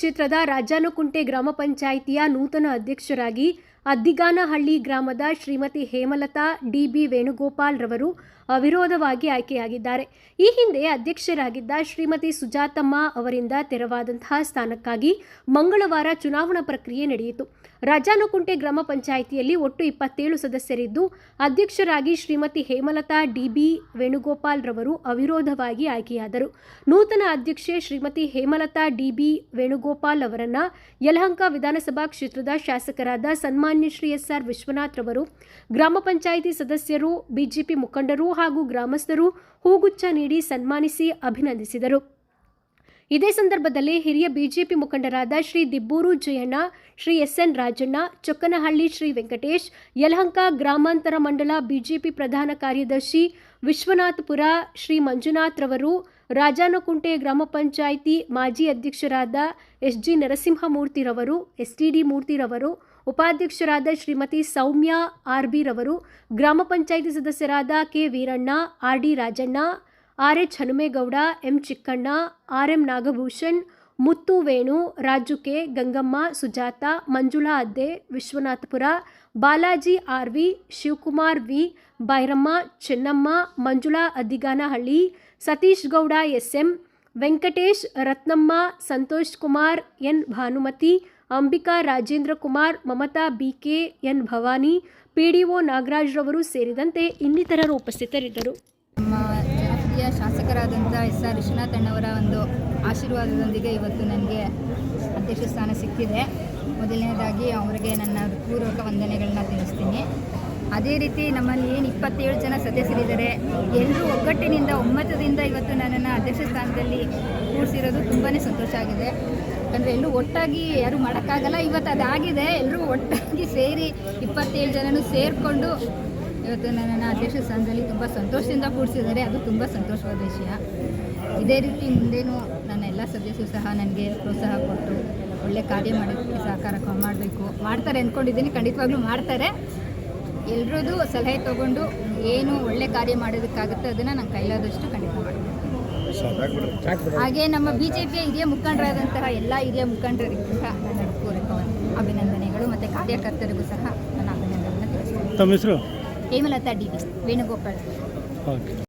ಕ್ಷೇತ್ರದ ರಾಜಾನುಕುಂಟೆ ಗ್ರಾಮ ಪಂಚಾಯಿತಿಯ ನೂತನ ಅಧ್ಯಕ್ಷರಾಗಿ ಅದ್ದಿಗಾನಹಳ್ಳಿ ಗ್ರಾಮದ ಶ್ರೀಮತಿ ಹೇಮಲತಾ ಡಿಬಿ ವೇಣುಗೋಪಾಲ್ ರವರು ಅವಿರೋಧವಾಗಿ ಆಯ್ಕೆಯಾಗಿದ್ದಾರೆ. ಈ ಹಿಂದೆ ಅಧ್ಯಕ್ಷರಾಗಿದ್ದ ಶ್ರೀಮತಿ ಸುಜಾತಮ್ಮ ಅವರಿಂದ ತೆರವಾದಂತಹ ಸ್ಥಾನಕ್ಕಾಗಿ ಮಂಗಳವಾರ ಚುನಾವಣಾ ಪ್ರಕ್ರಿಯೆ ನಡೆಯಿತು. ರಾಜಾನುಕುಂಟೆ ಗ್ರಾಮ ಪಂಚಾಯಿತಿಯಲ್ಲಿ ಒಟ್ಟು ಇಪ್ಪತ್ತೇಳು ಸದಸ್ಯರಿದ್ದು, ಅಧ್ಯಕ್ಷರಾಗಿ ಶ್ರೀಮತಿ ಹೇಮಲತಾ ಡಿಬಿ ವೇಣುಗೋಪಾಲ್ ರವರು ಅವಿರೋಧವಾಗಿ ಆಯ್ಕೆಯಾದರು. ನೂತನ ಅಧ್ಯಕ್ಷೆ ಶ್ರೀಮತಿ ಹೇಮಲತಾ ಡಿಬಿ ವೇಣುಗೋಪಾಲ್ ಅವರನ್ನ ಯಲಹಂಕ ವಿಧಾನಸಭಾ ಕ್ಷೇತ್ರದ ಶಾಸಕರಾದ ಸನ್ಮಾನ್ಯ ಶ್ರೀ ಎಸ್ ಆರ್ ವಿಶ್ವನಾಥ್ ರವರು, ಗ್ರಾಮ ಪಂಚಾಯಿತಿ ಸದಸ್ಯರು, ಬಿಜೆಪಿ ಮುಖಂಡರು ಹಾಗೂ ಗ್ರಾಮಸ್ಥರು ಹೂಗುಚ್ಛ ನೀಡಿ ಸನ್ಮಾನಿಸಿ ಅಭಿನಂದಿಸಿದರು. ಇದೇ ಸಂದರ್ಭದಲ್ಲಿ ಹಿರಿಯ ಬಿಜೆಪಿ ಮುಖಂಡರಾದ ಶ್ರೀ ದಿಬ್ಬೂರು ಜಯಣ್ಣ, ಶ್ರೀ ಎಸ್ ಎನ್ ರಾಜಣ್ಣ, ಚೊಕ್ಕನಹಳ್ಳಿ ಶ್ರೀ ವೆಂಕಟೇಶ್, ಯಲಹಂಕ ಗ್ರಾಮಾಂತರ ಮಂಡಲ ಬಿಜೆಪಿ ಪ್ರಧಾನ ಕಾರ್ಯದರ್ಶಿ ವಿಶ್ವನಾಥಪುರ ಶ್ರೀ ಮಂಜುನಾಥ್ ರವರು, ರಾಜಾನಕುಂಟೆ ಗ್ರಾಮ ಪಂಚಾಯಿತಿ ಮಾಜಿ ಅಧ್ಯಕ್ಷರಾದ ಎಸ್ ಜಿ ನರಸಿಂಹಮೂರ್ತಿರವರು ಎಸ್ ಟಿ ಡಿ ಮೂರ್ತಿರವರು ಉಪಾಧ್ಯಕ್ಷರಾದ ಶ್ರೀಮತಿ ಸೌಮ್ಯ ಆರ್ ಬಿ ರವರು, ಗ್ರಾಮ ಪಂಚಾಯಿತಿ ಸದಸ್ಯರಾದ K Veeranna, R D Rajanna R H Hanumegowda, M Chikkanna, R M Nagabhushan, Muthu Venu, Raju K Gangamma, Sujatha, Manjula Adde, Vishwanathapura, Balaji R V, Shivakumar V Byramma Chennamma, Manjula Addiganahalli Satish Gowda S M Venkatesh Ratnamma, Santosh Kumar, N Bhanumathi, Ambika Rajendra Kumar, Mamata B K, N Bhavani PDO Nagaraj ರವರು ಸೇರಿದಂತೆ ಇನ್ನಿತರರು ಉಪಸ್ಥಿತರಿದ್ದರು. ಶಾಸಕರಾದಂಥ S R Vishwanath ಅಣ್ಣವರ ಒಂದು ಆಶೀರ್ವಾದದೊಂದಿಗೆ ಇವತ್ತು ನನಗೆ ಅಧ್ಯಕ್ಷ ಸ್ಥಾನ ಸಿಕ್ಕಿದೆ. ಮೊದಲನೇದಾಗಿ ಅವರಿಗೆ ನನ್ನ ಪೂರ್ವಕ ವಂದನೆಗಳನ್ನ ತಿಳಿಸ್ತೀನಿ. ಅದೇ ರೀತಿ ನಮ್ಮಲ್ಲಿ ಏನು ಇಪ್ಪತ್ತೇಳು ಜನ ಸದಸ್ಯರಿದ್ದಾರೆ. ಎಲ್ಲರೂ ಒಗ್ಗಟ್ಟಿನಿಂದ, ಒಮ್ಮತದಿಂದ ಇವತ್ತು ನನ್ನನ್ನು ಅಧ್ಯಕ್ಷ ಸ್ಥಾನದಲ್ಲಿ ಕೂರಿಸಿರೋದು ತುಂಬಾ ಸಂತೋಷ ಆಗಿದೆ. ಯಾಕಂದರೆ ಎಲ್ಲರೂ ಒಟ್ಟಾಗಿ ಯಾರೂ ಮಾಡೋಕ್ಕಾಗಲ್ಲ, ಇವತ್ತು ಅದಾಗಿದೆ. ಎಲ್ಲರೂ ಒಟ್ಟಾಗಿ ಸೇರಿ ಇಪ್ಪತ್ತೇಳು ಜನನೂ ಸೇರಿಕೊಂಡು ಇವತ್ತು ನನ್ನನ್ನು ಅಧ್ಯಕ್ಷ ಸ್ಥಾನದಲ್ಲಿ ತುಂಬ ಸಂತೋಷದಿಂದ ಕೂಡಿಸಿದ್ದಾರೆ ಅದು ತುಂಬ ಸಂತೋಷವಾದ ವಿಷಯ. ಇದೇ ರೀತಿ ಮುಂದೇನು ನನ್ನ ಎಲ್ಲ ಸದಸ್ಯರು ಸಹ ನನಗೆ ಪ್ರೋತ್ಸಾಹ ಕೊಟ್ಟು ಒಳ್ಳೆ ಕಾರ್ಯ ಮಾಡೋದಕ್ಕೆ ಸಹಕಾರ ಮಾಡಬೇಕು. ಮಾಡ್ತಾರೆ ಅಂದ್ಕೊಂಡಿದ್ದೀನಿ. ಖಂಡಿತವಾಗ್ಲೂ ಮಾಡ್ತಾರೆ. ಎಲ್ರದ್ದು ಸಲಹೆ ತಗೊಂಡು ಏನು ಒಳ್ಳೆ ಕಾರ್ಯ ಮಾಡೋದಕ್ಕಾಗುತ್ತೆ ಅದನ್ನು ನಾನು ಕೈಲಾದಷ್ಟು ಖಂಡಿತ ಮಾಡ್ತೀನಿ. ಹಾಗೆ ನಮ್ಮ ಬಿ ಜೆ ಪಿಯ ಹಿರಿಯ ಮುಖಂಡರಾದಂತಹ ಎಲ್ಲ ಹಿರಿಯ ಮುಖಂಡರಿಗೂ ಸಹ ನನ್ನ ಕೋರಿಕೆ ಅಭಿನಂದನೆಗಳು ಮತ್ತು ಕಾರ್ಯಕರ್ತರಿಗೂ ಸಹ ನನ್ನ ಅಭಿನಂದನೆಯನ್ನು ತಿಳಿಸ್ತೀನಿ. Hemalatha D V Venugopal.